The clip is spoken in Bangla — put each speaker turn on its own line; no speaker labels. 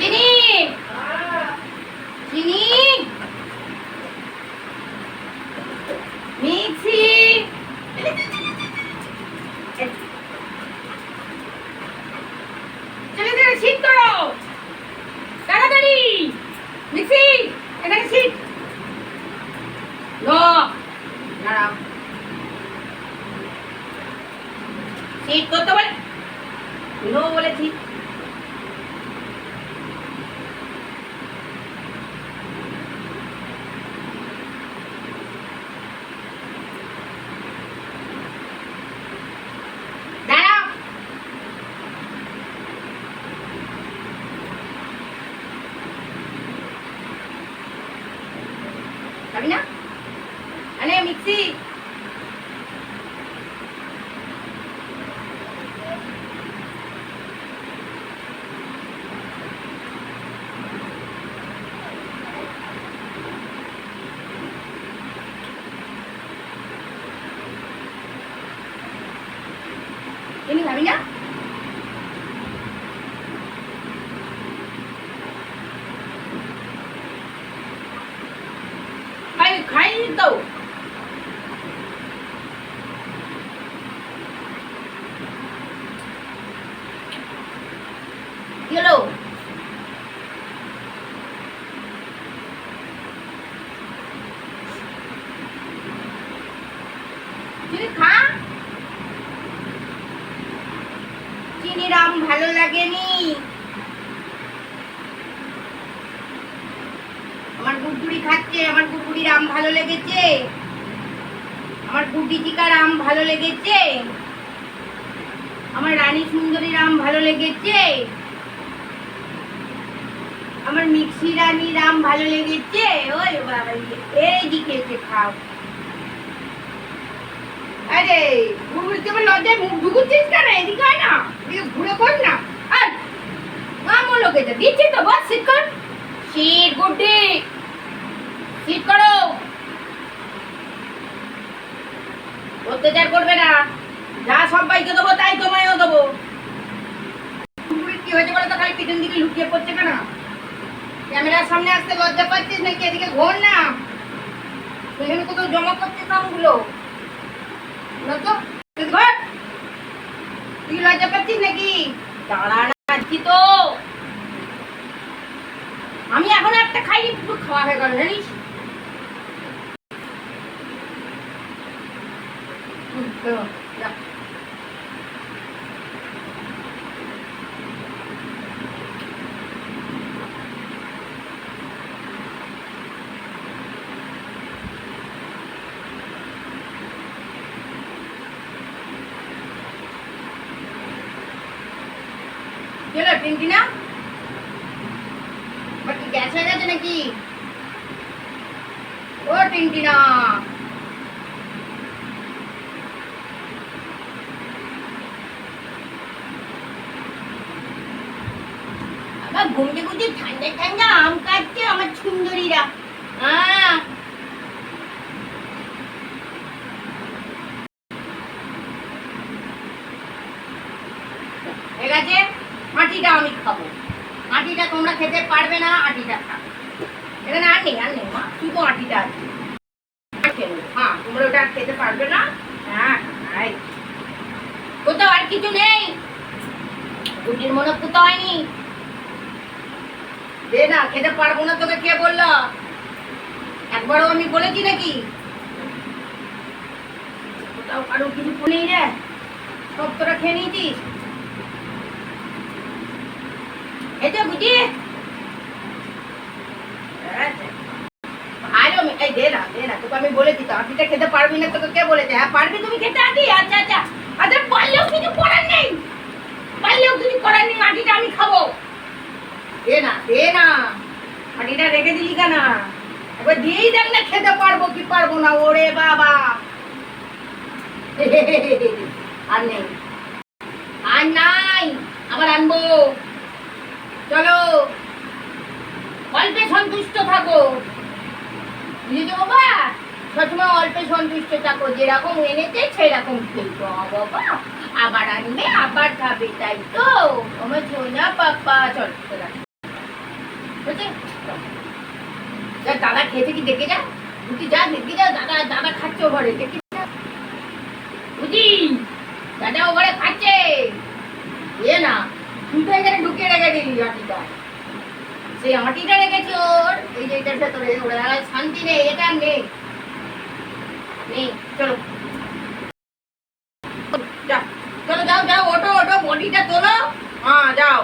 চিনি চিনি করো। তাড়াতাড়ি। মিক্সি এখানে দাঁড়াও। শীত করতে বলে বলেছি। দাঁড়াও খাবি না আরে মিক্সি তুমি খাবি না খাই চিনি রাম ভালো লাগেনি আমার গুড়গুড়ি খাচ্ছে, আমার গুড়গুড়ির আম ভালো লেগেছে। আমার গুড্ডি টিকার আম ভালো লেগেছে। আমার রানী সুন্দরীর আম ভালো লেগেছে। আমার মিক্সি রানীর আম ভালো লেগেছে। ওই বাবা এইদিকে এসে খাও। আরে ঘুরঘুর তোমার লজ্জায় মুখ ঢুকুচ্ছিস কেন? এদিকে হয় না, এদিকে ঘুরে কর না। আর মামো লোকে যা দিচ্ছি তো, বস সিট কর সিট গুড্ডি। সিট করো। অত্যাচার করবে না। যা সবাইকে দেবো, তাই তোমায়ও দেবো। কি হয়েছে বলে তো, খালি পিছন দিকে লুকিয়ে পড়ছে কেন? ক্যামেরার সামনে আসতে লজ্জা পাচ্ছিস নাকি? এদিকে ঘোর না। তুই কোথাও জমা করছিস আমগুলো ঘর। তুই লজ্জা পাচ্ছিস নাকি? দাঁড়া না তো। আমি এখন একটা খাইনি পুরো খাওয়া হয়ে গেল, জানিস? হুম, তো, যা। কি হলো টিনটিনা আবার কি গ্যাস হয়ে গেছে নাকি ও টিনটিনা আবার ঘুমতে ঘুমতে ঠান্ডা ঠান্ডা আম কাটছে আমার সুন্দরীরা। আছে? আটিটা আমি খাব। আটিটা তোমরা খেতে পারবে না, আটিটা খাবে। এখানে আর নেই আর নেই মা। শুধু আটিটা আছে। হ্যাঁ তোমরা ওটা খেতে পারবে না। হ্যাঁ কোথাও আর কিছু নেই। গুটির মনে কোথাও হয়নি। দে না, খেতে পারব না তোকে, কে বলল? একবারও আমি বলেছি নাকি? কোথাও কারও কিছু নেই রে, সব তোরা খেয়ে নিয়েছিস? এই তো বুঝি খেতে পারবি না তোকে, কে বলেছে? হ্যাঁ পারবি? তুমি খেতে আটি আচ্ছা আচ্ছা। আচ্ছা পারলেও কিছু করার নেই। পারলেও কিছু করার নেই আটিটা আমি খাব। দে রেখে সন্তুষ্ট থাকো। বুঝেছ বাবা? সবসময় অল্পে সন্তুষ্ট থাকো। যেরকম এনেছে, সেরকম খেলতো বাবা। আবার আনবে, আবার খাবে, তাই তো? আমার সোনা পাপা চল চল। দাদা খেয়েছে কি? দেখে যা। বুঝি যা, দেখে যা, দাদা দাদা খাচ্ছে ঘরে, দেখে যা। বুঝি? দাদা ও খাচ্ছে। এ না তুই এখানে ঢুকিয়ে রেখে দিলি আটিটা। সেই আটিটা রেখেছি ওর। এই যে এটার ভেতরে, ওর শান্তি নেই, এটা নেই। নেই, চলো। চলো, যাও যাও ওটো ওটো বডিটা তোলো। হ্যাঁ যাও।